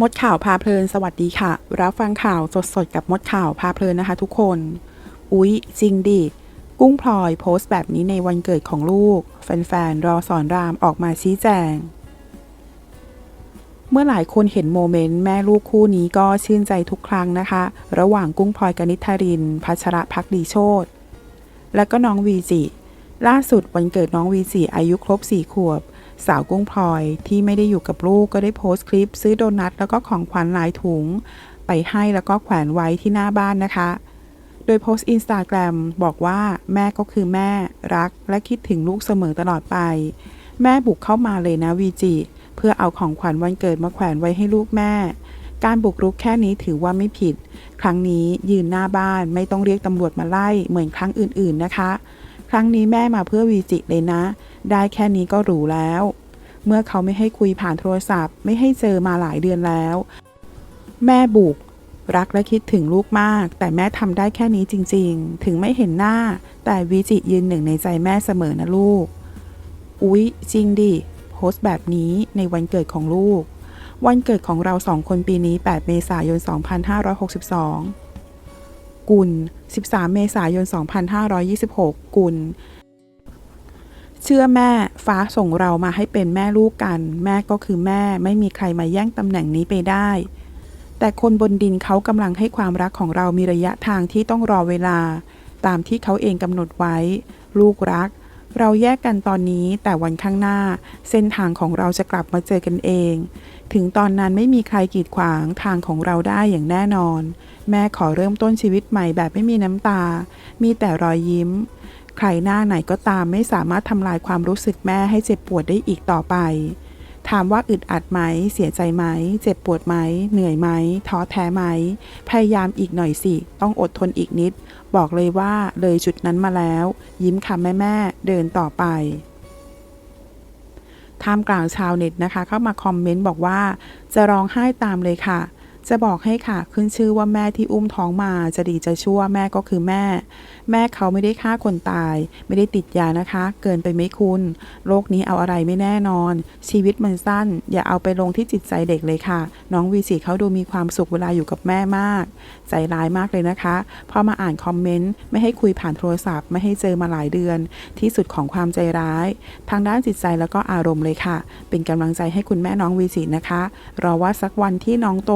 มดข่าวพาเพลินสวัสดีค่ะ รับฟังข่าวสดๆ กับมดข่าวพาเพลินนะคะทุกคน อุ๊ย จริงดิ กุ้งพลอยโพสต์แบบนี้ในวันเกิดของลูก แฟนๆ รอสอนรามออกมาชี้แจง เมื่อหลายคนเห็นโมเมนต์แม่ลูกคู่นี้ก็ชื่นใจทุกครั้งนะคะ ระหว่างกุ้งพลอยกนิษฐารินพัชระพักดีโชตและก็น้องวีจิล่าสุดวันเกิดน้องวีจิอายุครบ4ขวบ สาวกุ้งพลอยที่ไม่ได้อยู่กับลูกก็ได้โพสต์คลิป ซื้อโดนัทแล้วก็ของขวัญหลายถุง ไปให้แล้วก็แขวนไว้ที่หน้าบ้านนะคะ โดยโพสต์อินสตาแกรมบอกว่าแม่ก็คือแม่รักและคิดถึงลูกเสมอตลอดไป แม่บุกเข้ามาเลยนะวีจิเพื่อเอาของขวัญวันเกิดมาแขวนไว้ให้ลูกแม่ การบุกรุกแค่นี้ถือว่าไม่ผิด ครั้งนี้ยืนหน้าบ้านไม่ต้องเรียกตำรวจมาไล่เหมือนครั้งอื่นๆนะคะ ครั้งนี้แม่มาเพื่อวีจิเลยนะ ได้แค่นี้ก็หรูแล้ว เมื่อเขาไม่ให้คุยผ่านโทรศัพท์ ไม่ให้เจอมาหลายเดือนแล้ว แม่บุก รักและคิดถึงลูกมาก แต่แม่ทำได้แค่นี้จริง ๆ ถึงไม่เห็นหน้า แต่วิจิยืนหนึ่งในใจแม่เสมอนะลูก อุ๊ย จริงดิ โพสต์แบบนี้ในวันเกิดของลูก วันเกิดของเราสองคนปีนี้ 8 เมษายน 2562 กุล 13 เมษายน 2526 กุล เชื่อแม่ฟ้าส่งเรามาให้เป็นแม่ลูกกัน แม่ก็คือแม่ไม่มีใครมาแย่งตำแหน่งนี้ไปได้ แต่คนบนดินเขากำลังให้ความรักของเรามีระยะทางที่ต้องรอเวลา ตามที่เขาเองกำหนดไว้ ลูกรัก เราแยกกันตอนนี้แต่วันข้างหน้า เส้นทางของเราจะกลับมาเจอกันเอง ถึงตอนนั้นไม่มีใครกีดขวางทางของเราได้อย่างแน่นอน แม่ขอเริ่มต้นชีวิตใหม่แบบไม่มีน้ำตา มีแต่รอยยิ้ม ใครหน้าไหนก็ตามไม่สามารถทำลายความรู้สึกแม่ให้เจ็บปวดได้อีกต่อไป ถามว่าอึดอัดไหม เสียใจไหม เจ็บปวดไหม เหนื่อยไหม ท้อแท้ไหม พยายามอีกหน่อยสิ ต้องอดทนอีกนิด บอกเลยว่าเลยจุดนั้นมาแล้ว ยิ้มคำแม่แม่ๆเดินต่อไปท่ามกลางชาวเน็ตนะคะ เข้ามาคอมเมนต์บอกว่า จะร้องไห้ตามเลยค่ะ จะบอกให้ค่ะขึ้นชื่อว่าแม่ที่อุ้มท้องมาจะดีจะชั่วแม่ก็คือแม่ แม่เขาไม่ได้ฆ่าคนตาย ไม่ได้ติดยานะคะ เกินไปไหมคุณโลกนี้เอาอะไรไม่แน่นอน ชีวิตมันสั้น อย่าเอาไปลงที่จิตใจเด็กเลยค่ะ น้องวีสีเขาดูมีความสุขเวลาอยู่กับแม่มาก ใจร้ายมากเลยนะคะพอมาอ่านคอมเมนต์ไม่ให้คุยผ่านโทรศัพท์ ไม่ให้เจอมาหลายเดือน ที่สุดของความใจร้าย ทางด้านจิตใจแล้วก็อารมณ์เลยค่ะ เป็นกำลังใจให้คุณแม่น้องวีสีนะคะรอว่าสักวันที่น้องโต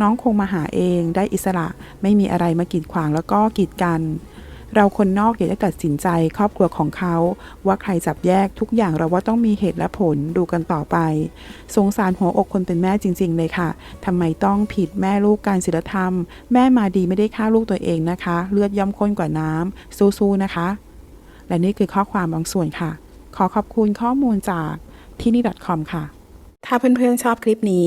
น้องคงมาหาเองได้อิสระไม่มีอะไรมากีดขวางแล้วก็กีดกัน เราคนนอกอย่าได้ตัดสินใจครอบครัวของเขา ว่าใครจับแยกทุกอย่างเราว่าต้องมีเหตุและผลดูกันต่อไป สงสารหัวอกคนเป็นแม่จริง ๆ เลยค่ะทำไมต้องผิดแม่ลูกการศีลธรรม แม่มาดีไม่ได้ฆ่าลูกตัวเองนะคะ เลือดย่อมข้นกว่าน้ำสู้ๆนะคะ และนี่คือข้อความบางส่วนค่ะ ขอขอบคุณข้อมูลจากที่นี่ .com ค่ะ ถ้าเพื่อนๆชอบคลิปนี้